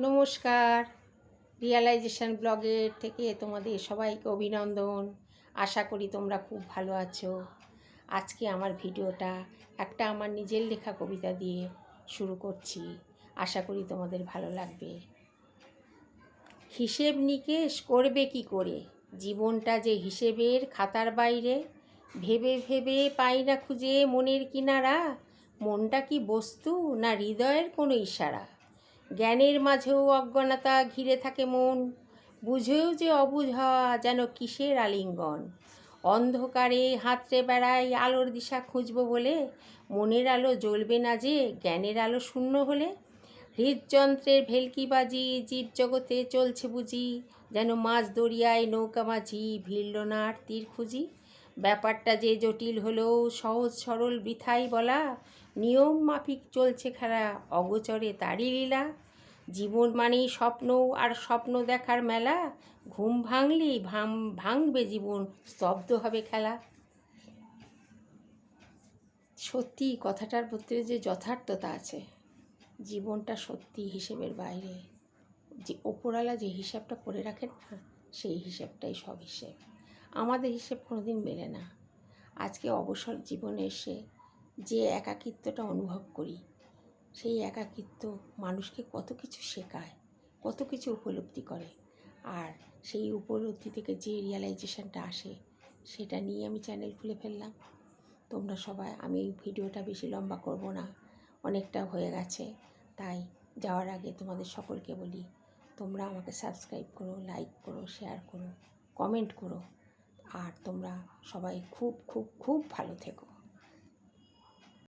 নমস্কার। রিয়ালাইজেশন ব্লগের থেকে তোমাদের সবাইকে অভিনন্দন। আশা করি তোমরা খুব ভালো আছো। আজকে আমার ভিডিওটা একটা আমার নিজের লেখা কবিতা দিয়ে শুরু করছি। আশা করি তোমাদের ভালো লাগবে। হিসেব নিকেশ করবে কি করে? জীবনটা যে হিসেবের খাতার বাইরে, ভেবে ভেবে পাই না খুঁজে মনের কিনারা। মনটা কি বস্তু না হৃদয়ের কোনো ইশারা? জ্ঞানের মাঝেও অজ্ঞানতা ঘিরে থাকে মন। বুঝেও যে অবুঝ যেন কিসের আলিঙ্গন। অন্ধকারে হাতড়ে বেড়াই আলোর দিশা খুঁজব বলে। মনের আলো জ্বলবে না যে জ্ঞানের আলো শূন্য হলে। হৃদযন্ত্রের ভেলকিবাজি জীবজগতে চলছে বুঝি। যেন মাছ দরিয়ায় নৌকা মাঝি ভিড়ল না আর তীর খুঁজি। ব্যাপারটা যে জটিল হলেও সহজ সরল বৃথাই বলা, নিয়ম মাফিক চলছে খেলা অগোচরে তারই লীলা। জীবন মানেই স্বপ্ন আর স্বপ্ন দেখার মেলা। ঘুম ভাঙলেই ভাম ভাঙবে জীবন, স্তব্ধ হবে খেলা। সত্যি, কথাটার প্রতি যে যথার্থতা আছে, জীবনটা সত্যি হিসেবের বাইরে। যে ওপরওয়ালা যে হিসাবটা করে রাখেন না, সেই হিসাবটাই সব হিসেব। আমাদের হিসেব কোনোদিন মেলে না। আজকে অবসর জীবনে এসে যে একাকিত্বটা অনুভব করি, সেই একাকিত্ব মানুষকে কত কিছু শেখায়, কত কিছু উপলব্ধি করে। আর সেই উপলব্ধি থেকে যে রিয়ালাইজেশনটা আসে, সেটা নিয়ে আমি চ্যানেল খুলে ফেললাম। তোমরা সবাই, আমি এই ভিডিওটা বেশি লম্বা করব না, অনেকটা হয়ে গেছে। তাই যাওয়ার আগে তোমাদের সকলকে বলি, তোমরা আমাকে সাবস্ক্রাইব করো লাইক করো শেয়ার করো কমেন্ট করো। আর তোমরা সবাই খুব খুব খুব ভালো থেকো।